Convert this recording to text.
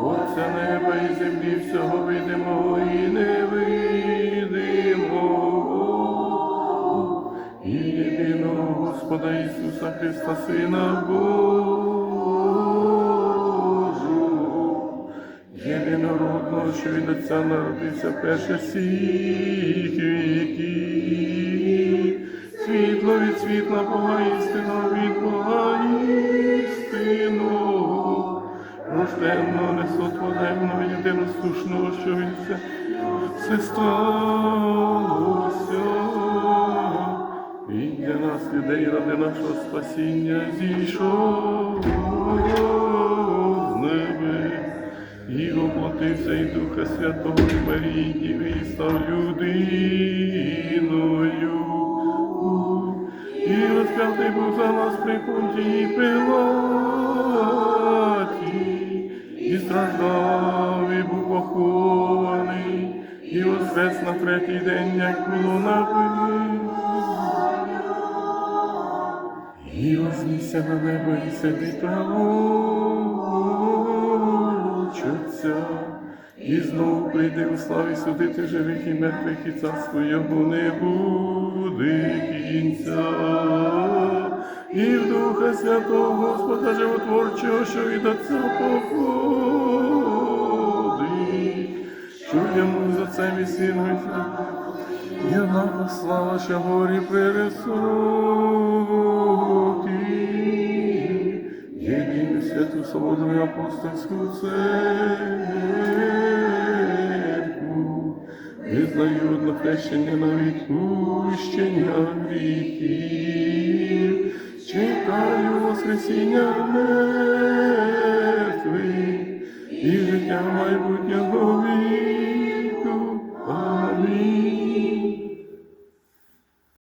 Отця неба і землі всього видимого і невидимого, і єдиного Господа Ісуса Христа, Сина Божого, єдинородного, що від Отця народився перше всіх віків, світло від світла Бога, істина від Бога. Єдиносушного, що від все, все сталося. Він для нас, людей, ради нашого спасіння, зійшов з небес. І воплотився і Духа Святого і Марії і став людиною. І розп'ятий був за нас при Понтії Пилаті, і воскрес на третій день, як було написано. І вознісся на небо і сидить праворуч. І знову прийде у славі судити живих і мертвих, і царство його не буде кінця. І в Духа Святого Господа Животворчого, що від Отця походить, йому за це і сину і Я нам слава, що горі превисокі, єдину святу свободу і апостольську церкву, визнаю одно хрещення на відпущення гріхів, чекаю воскресіння мертвих і життя майбутнього.